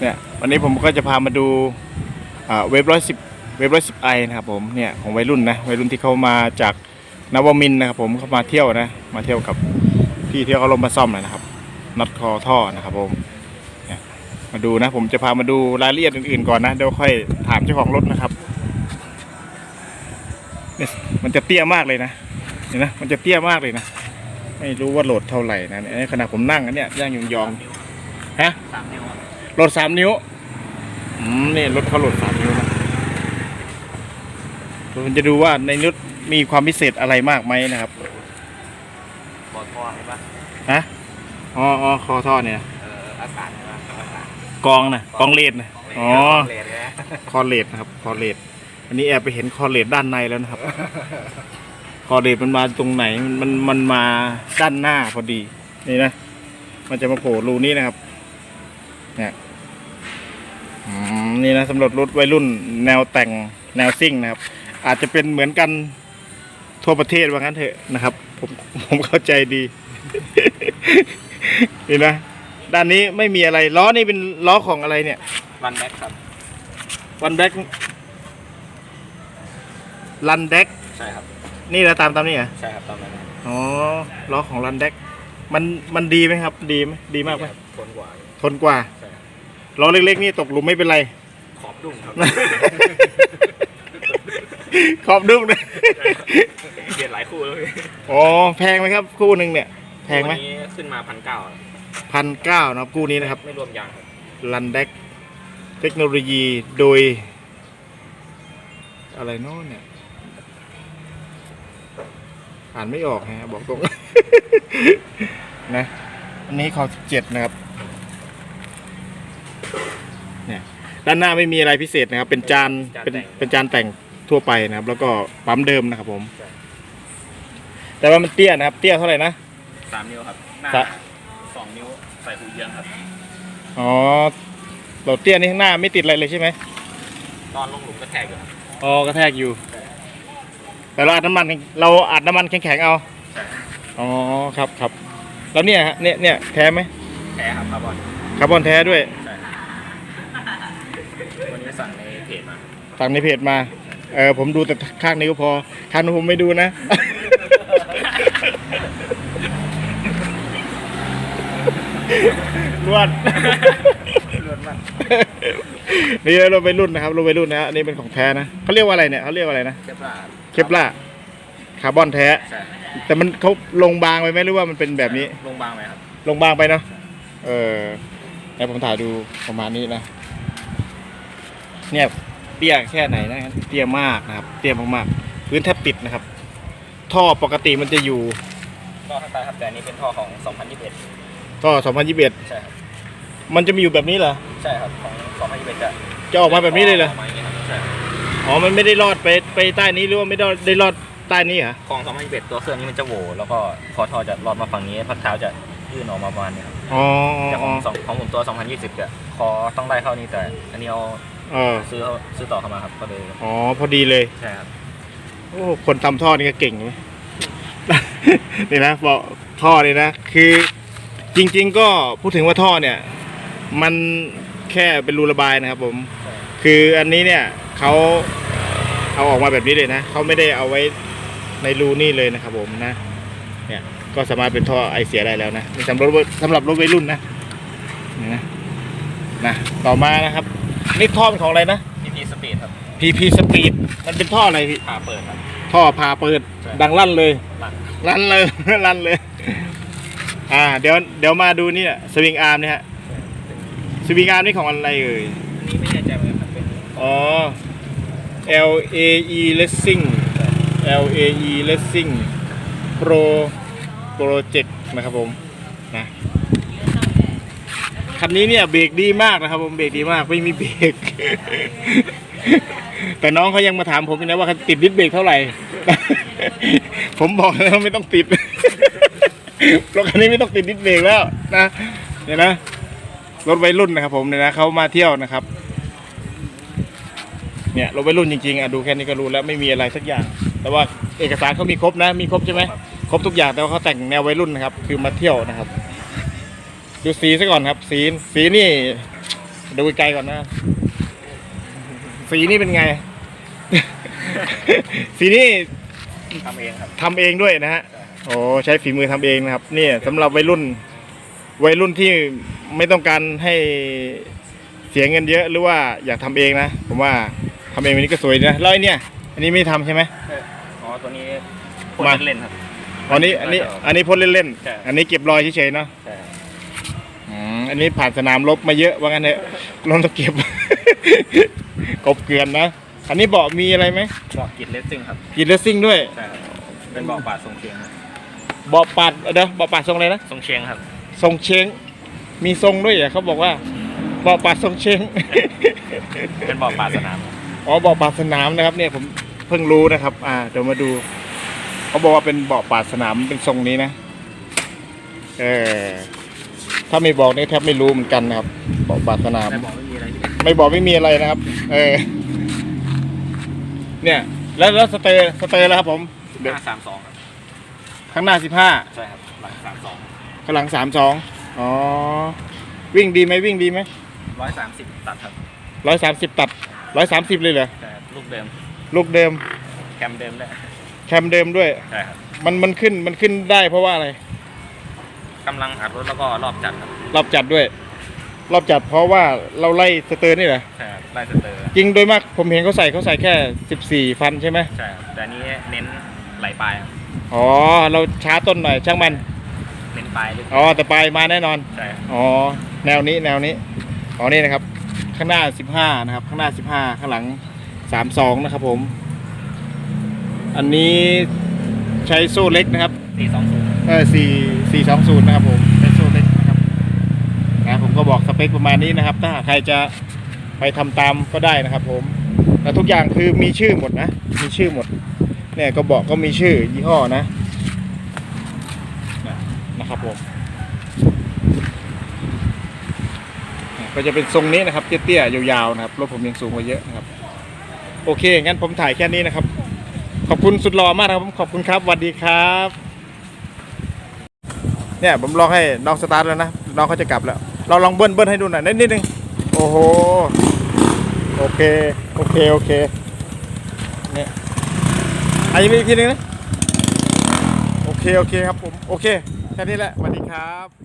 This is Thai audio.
เนี่ยวันนี้ผมก็จะพามาดูเว็บร้อยสิบเว็บร้อยสิบไอนะครับผมเนี่ยของวัยรุ่นนะวัยรุ่นที่เขามาจากนวมินนะครับผมเขามาเที่ยวนะมาเที่ยวกับพี่ที่เขาลงมาซ่อมนะครับน็อตคอท่อนะครับผมมาดูนะผมจะพามาดูรายละเอียดอื่นๆก่อนนะเดี๋ยวค่อยถามเจ้าของรถนะครับเนี่ยมันจะเตี้ยมากเลยนะเห็นนะมันจะเตี้ยมากเลยนะไม่รู้ว่าโหลดเท่าไหร่นะเนี่ยขณะผมนั่งอันเนี้ยย่างยองๆฮะสามนิ้วอะ หลดสามนิ้วอืมนี่รถเขาโหลดสามนิ้วนะผมจะดูว่าในรถมีความพิเศษอะไรมากไหมนะครับบอลทอเห็นปะฮะอ๋ออ๋อคอท่อเนี่ยเอออากาศเห็นปะอากาศกองนะกองเลดนะอ๋อเลนเลยนะคอเลดนะครับคอเลดอันนี้แอบไปเห็นคอเลดด้านในแล้วนะครับ คอเลดมันมาตรงไหนมันมันมาด้านหน้าพอดีนี่นะ มันจะมาโผล่รูนี้นะครับเนี่ยอืม นี่นะสำหรับรถวัยรุ่นแนวแต่งแนวซิ่งนะครับ อาจจะเป็นเหมือนกันทั่วประเทศว่างั้นเถอะนะครับ ผมผมเข้าใจดี นี่นะ ด้านนี้ไม่มีอะไร ล้อนี่เป็นล้อของอะไรเนี่ยรันแบ็กครับ วันแบ็กลันแดกใช่ครับ นี่นะตามตามนี่เหรอใช่ครับตอนนั้นอ๋อล้อของลันแดกมันมันดีไหมครับ ดีไหมดีมากไหมทนกว่า ทนกว่าใช่ครับ ล้อเล็กๆนี่ตกหลุมไม่เป็นไร ขอบดุ้งครับ ขอบดุ้งนะเปลี่ยนหลายคู่แล้วพี่อ๋อแพงไหมครับ คู่หนึ่งเนี่ย แพงไหมวันนี้ขึ้นมาพันเก้าพันเก้านะครับคู่นี้นะครับไม่รวมยางครับลันแดกเทคโนโลยีโดย อะไรโน้นเนี่ย อ่านไม่ออกฮะบอกตรงนะอันนี้คอ17นะครับ เนี่ย ด้านหน้าไม่มีอะไรพิเศษนะครับ เป็นจานเป็นเป็นจานแต่งทั่วไปนะครับ แล้วก็ปั๊มเดิมนะครับผม แต่ว่ามันเตี้ยนะครับ เตี้ยเท่าไหร่นะสามนิ้วครับหน้าสะสองนิ้วใส่หูเยื้องครับอ๋อเราเตี้ยนี่ข้างหน้าไม่ติดอะไรเลยใช่ไหมตอนลงหลุมก็แทกอยู่ครับอ๋อกระแทกอยู่ แต่เราอัดน้ำมันเราอัดน้ำมันแข็งๆเอาใช่อ๋อครับครับแล้วเนี่ยฮะเนี่ยเนี่ยแท้ไหมแท้ครับคาร์บอนคาร์บอนแท้ด้วย ใช่วันนี้สั่งในเพจมา สั่งในเพจมา เออผมดูแต่ข้างนี้ก็พอข้างนู้นผมไม่ดูนะ รวดรวนมากนี่รถไปรุ่นนะครับรถไปรุ่นนะฮะอันนี่เป็นของแท้นะเขาเรียกว่าอะไรเนี่ยเขาเรียกว่าอะไรนะเทียบราเคปล่าคาร์บอนแท้ ใช่แต่มันเขาลงบางไปไหมหรือว่ามันเป็นแบบนี้ ลงบางไหมครับลงบางไปเนาะเออแล้วผมถ่ายดูประมาณนี้นะเนี่ย เตี้ยแค่ไหนนะครับเตี้ยมากนะครับ เตี้ยมากๆพื้นแทบติดนะครับ ท่อปกติมันจะอยู่ท่อข้างใต้ครับแต่อันนี้เป็นท่อของ 2021 ท่อ2021 ใช่ครับมันจะมีอยู่แบบนี้เหรอใช่ครับของ 2021จะจะออกมาแบบนี้เลยเหรอกมาอย่างนี้ครับใช่ครับอ๋อมันไม่ได้รอดไปไปใต้นี้หรือว่าไม่ได้ได้รอดใต้นี้เหรอของ 2021 ตัวเครื่องนี้มันจะโหวแล้วก็คอท่อจะรอดมาฝั่งนี้พักเท้าจะยื่นออกมาประมาณนี้ครับอ๋อแต่ขอ๋อองสองของผมตัว 2020จะคอต้องได้เข้านี่แต่อันนี้เอา เออซื้อเขาซื้อต่อเข้ามาครับก็เลยอ๋อพอดีเลย ใช่ครับโอ้คนทำท่อนี่ก็เก่งไหมนี่นะบอกท่อนี่นะ คือจริง ๆ ก็พูดถึงว่าท่อเนี่ย มันแค่เป็นรูระบายนะครับผมใช่คืออันนี้เนี่ยเขาเอาออกมาแบบนี้เลยนะเขาไม่ได้เอาไว้ในรูนี่เลยนะครับผมนะ เนี่ยก็สามารถเป็นท่อไอเสียได้แล้วนะนี่สำหรับรถสำหรับรถวัยรุ่นนะนี่นะนะต่อมานะครับ นี่ท่อเป็นของอะไรนะ พีพีสปีดครับ PP Speed มันเป็นท่ออะไรพี่พาเปิดครับ ท่อพาเปิด ใช่ ดังลั่นเลยหลังลั่นเลย ลั่นเลย อ่า เดี๋ยวเดี๋ยวมาดูนี่แหละสวิงอาร์มเนี่ยฮะสวิงอาร์มนี่ของอะไรเอ่ย อันนี้ไม่แน่ใจเหมือนกันครับเป็นอ๋อ L A E Racing L A E Racing Pro Project นะครับผมนะ คันนี้เนี่ยเบรกดีมากนะครับ ผมเบรกดีมากไม่มีเบรก แต่น้องเขายังมาถามผมอยู่นะว่าติดดิสเบรกเท่าไหร่ ผมบอกแล้วไม่ต้องติดรถคันนี้ไม่ต้องติดดิสเบรกแล้วนะเนี่ยนะรถวัยรุ่นนะครับ ผมเนี่ยนะเขามาเที่ยวนะครับ เนี่ยรถวัยรุ่นจริงๆอะดูแค่นี้ก็รู้แล้วไม่มีอะไรสักอย่าง แต่ว่าเอกสารเขามีครบนะ มีครบใช่ไหมครบทุกอย่างแต่ว่าเขาแต่งแนววัยรุ่นนะครับ คือมาเที่ยวนะครับ ดูสีซะก่อนครับ สีสีนี่ ดูไกลๆก่อนนะ สีนี่เป็นไง สีนี่ทำเองครับทำเองด้วยนะฮะโอ้ใช้ฝีมือทำเองนะครับ เนี่ยสำหรับวัยรุ่น วัยรุ่นที่ไม่ต้องการให้เสียเงินเยอะหรือว่าอยากทำเองนะผมว่าทำเองวันนี้ก็สวยนะแล้วไอ้เนี่ย อันนี้ไม่ทำใช่ไหมอ๋อตัวนี้พ่นมาเล่นๆครับอันนี้อันนี้ อันนี้พ่นเล่นใช่ๆอันนี้เก็บรอยเฉยๆเนาะใช่ครับ อืมอันนี้ผ่านสนามรบมาเยอะว่างั้นเถอะลองต้องเก็บ กบเกลือนนะอันนี้เบาะมีอะไรไหมบอกกิดเลสซิ่งครับกีเลสซิ่งด้วยใช่ครับเป็นเบาะปาดทรงเชียงครับเบาะปัดเดี๋ยวเบาะปัดทรงอะไรนะทรงเชียงครับทรงเชงมีทรงด้วยเหรอเขาบอกว่าเบาะปัดทรงเชง เป็นเบาะปาดสนามครับอ๋อเบาะปาดสนามนะครับเนี่ยผมเพิ่งรู้นะครับ อ่าเดี๋ยวมาดู เขาบอกว่าเป็นเบาะปาดสนามเป็นทรงนี้นะ เออ ถ้าไม่บอกนี่แทบไม่รู้เหมือนกันนะครับเบาะปาดสนามแต่บอกไม่มีอะไรที่ไม่บอกไม่มีอะไรนะครับ เออ เนี่ย แล้วแล้วสเตอร์สเตอร์แล้วครับ ผมเดี๋ยวห้าสามสองครับข้างหน้าสิบห้าใช่ครับหลังสามสองข้างหลังสามสองอ๋อ วิ่งดีไหมวิ่งดีไหมร้อยสามสิบตัดครับร้อยสามสิบตัดร้อยสามสิบเลยเหรอใช่ครับลูกเดิม ลูกเดิม แคมเดิมได้แคมเดิมด้วย ใช่ครับ มันมันขึ้นมันขึ้นได้เพราะว่าอะไร กำลังอัดรถแล้วก็รอบจัดครับรอบจัดด้วย รอบจัดเพราะว่าเราไล่สเตอร์นี่เหรอใช่ครับไล่สเตอร์จริงโดยมากผมเห็นเขาใส่เขาใส่แค่สิบสี่ฟันใช่ไหมใช่ครับแต่อันนี้เน้นไหลปลายครับอ๋อเราช้าต้นหน่อยช่างมันเน้นปลายลึกอ๋อแต่ปลายมาแน่นอน ใช่ครับอ๋อแนวนี้แนวนี้อ๋อนี่นะครับ ข้างหน้าสิบห้านะครับ ข้างหน้าสิบห้าข้างหลังสามสองนะครับผม อันนี้ใช้โซ่เล็กนะครับ สี่สองศูนย์ เออสี่สี่สองศูนย์นะครับผมใช้โซ่เล็กนะครับนะผมก็บอกสเปคประมาณนี้นะครับ ถ้าหากใครจะไปทำตามก็ได้นะครับ ผมแต่ทุกอย่างคือมีชื่อหมดนะ มีชื่อหมด เนี่ยก็บอกก็มีชื่อยี่ห้อนะนะนะครับผมก็จะเป็นทรงนี้นะครับเตี้ยๆยาวๆนะครับรถผมยังสูงกว่าเยอะนะครับ โอเคงั้นผมถ่ายแค่นี้นะครับ ขอบคุณสุดหล่อมากนะครับผมขอบคุณครับสวัสดีครับ เนี่ยผมลองให้น้องสตาร์ทแล้วนะน้องเขาจะกลับแล้ว เราลองเบิ้ลเบิ้ลให้ดูหน่อยนิดนิดนึงโอ้โหโอเคโอเคโอเคเนี่ยอันนี้มีอีกทีนึงนะโอเคโอเคครับผมโอเคแค่นี้แหละสวัสดีครับ